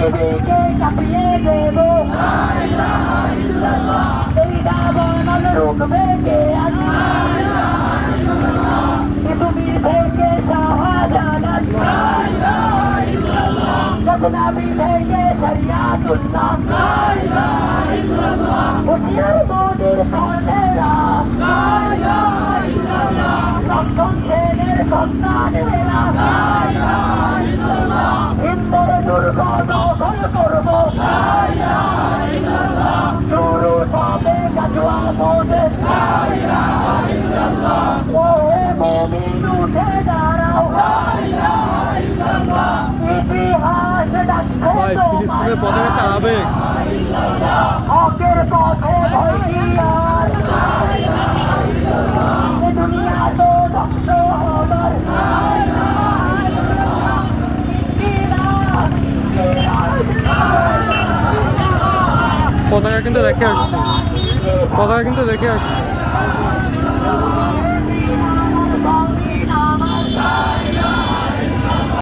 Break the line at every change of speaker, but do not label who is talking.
পৃথিবীকে কাঁপিয়ে দেব এই দাবানল রুখবে কে আজ পৃথিবীর থেকে শাহজালাল গজনবী থেকে শরিয়াতুল্লাহ হুশিয়ার মোদের কর্ণেরা লক্ষণ সেনের সন্তানেরা হিন্দর দুর্গ দাঁড়াও ইতিহাস ডাকছে
ফিলিস্তিনের পতাকা একটা আবেগ।
হকের পথে
পতাকা কিন্তু রেখে আসছে। পতাকা কিন্তু রেখে আসছে।